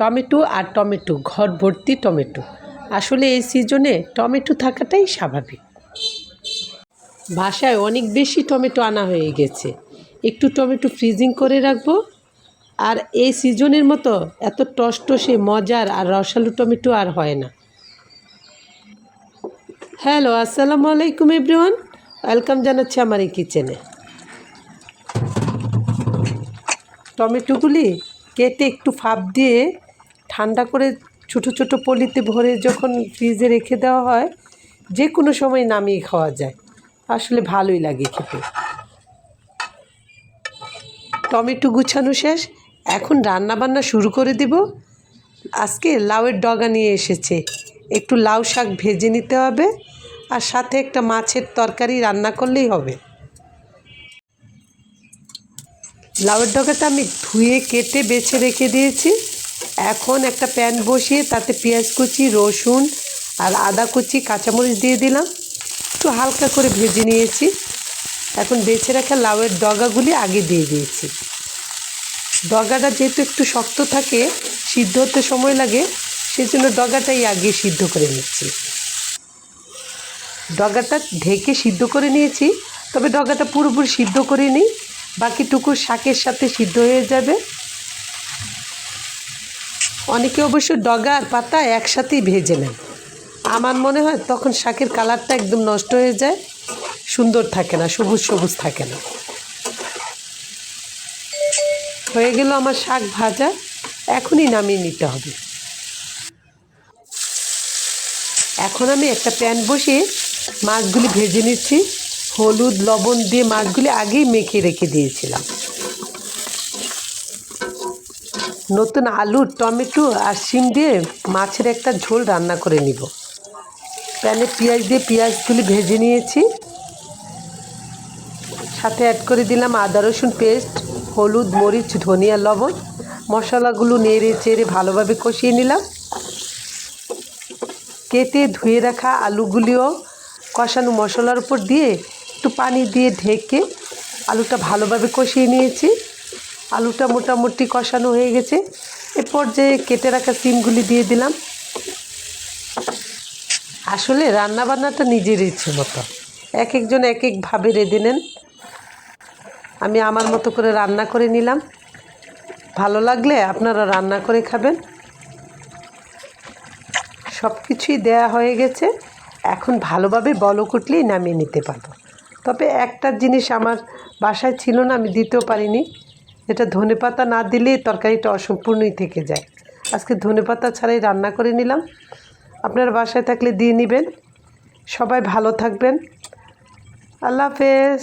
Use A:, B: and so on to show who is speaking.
A: Tomato আর tomato, ঘর ভর্তি tomato. আসলে এই সিজনে টমেটো থাকাটাই স্বাভাবিক। বাসায় অনেক বেশি টমেটো আনা হয়ে গেছে। একটু টমেটো ফ্রিজিং করে রাখব। আর এই সিজনের মতো এত টসটসে মজার আর রসালো টমেটো আর হয় না। হ্যালো, আসসালামু আলাইকুম এভরিওয়ান। ওয়েলকাম জানাচ্ছি আমার এই কিচেনে। টমেটোগুলি কেটে একটু ফাপ দিয়ে ঠান্ডা করে ছোট ছোট পলিতে ভরে যখন ফ্রিজে রেখে দেওয়া হয়, যে কোনো সময় নামিয়ে খাওয়া যায়। আসলে ভালোই লাগে খেতে। টমেটো গুছানো শেষ। এখন রান্না বান্না শুরু করে দিব। আজকে লাউয়ের ডগা নিয়ে এসেছে। একটু লাউ শাক ভেজে নিতে হবে আর সাথে একটা মাছের তরকারি রান্না করলেই হবে। লাউয়ের ডগাটা আমি ধুয়ে কেটে বেছে রেখে দিয়েছি। এখন একটা প্যান বসিয়ে তাতে পেঁয়াজ কুচি, রসুন আর আদা কুচি, কাঁচামরিচ দিয়ে দিলাম। একটু হালকা করে ভেজে নিয়েছি। এখন বেছে রাখা লাউয়ের ডগাগুলি আগে দিয়ে দিয়েছি। ডগাটা যেহেতু একটু শক্ত থাকে, সিদ্ধ হতে সময় লাগে সেই জন্য ডগাটাই আগে সিদ্ধ করে নিচ্ছি। ডগাটা ঢেকে সিদ্ধ করে নিয়েছি, তবে ডগাটা পুরোপুরি সিদ্ধ করে নিই বাকিটুকু শাকের সাথে সিদ্ধ হয়ে যাবে। অনেকে অবশ্য ডগা আর পাতা একসাথেই ভেজে নেন। আমার মনে হয় তখন শাকের কালারটা একদম নষ্ট হয়ে যায়, সুন্দর থাকে না, সবুজ সবুজ থাকে না। হয়ে গেল আমার শাক ভাজা, এখনই নামিয়ে নিতে হবে। এখন আমি একটা প্যান বসিয়ে মাছগুলি ভেজে নিচ্ছি। হলুদ, লবণ দিয়ে মাছগুলি আগেই মেখে রেখে দিয়েছিলাম। নতুন আলু, টমেটো আর শিম দিয়ে মাছের একটা ঝোল রান্না করে নিব। প্যানে পেঁয়াজ দিয়ে পেঁয়াজগুলি ভেজে নিয়েছি। সাথে অ্যাড করে দিলাম আদা, রসুন পেস্ট হলুদ, মরিচ, ধনিয়া, লবণ। মশলাগুলো নেড়ে চেড়ে ভালোভাবে কষিয়ে নিলাম। কেটে ধুয়ে রাখা আলুগুলিও কষানো মশলার উপর দিয়ে একটু পানি দিয়ে ঢেকে আলুটা ভালোভাবে কষিয়ে নিয়েছি। আলুটা মোটামুটি কষানো হয়ে গেছে। এরপর যে কেটে রাখা সিমগুলি দিয়ে দিলাম। আসলে রান্নাবান্নাটা নিজের ইচ্ছে মতো। এক একজন এক একভাবে রেঁধে নেন। আমি আমার মতো করে রান্না করে নিলাম। ভালো লাগলে আপনারা রান্না করে খাবেন। সব কিছুই দেয়া হয়ে গেছে। এখন ভালোভাবে বলক উঠলেই নামিয়ে নিতে পারব। তবে একটা জিনিস আমার বাসায় ছিল না, আমি দিতেও পারিনি। এটা ধনেপাতা না দিলে তরকারিটা অসম্পূর্ণই থেকে যায়। আজকে ধনে পাতা ছাড়াই রান্না করে নিলাম। আপনার বাসায় থাকলে দিয়ে নেবেন। সবাই ভালো থাকবেন। আল্লাহ হাফেজ।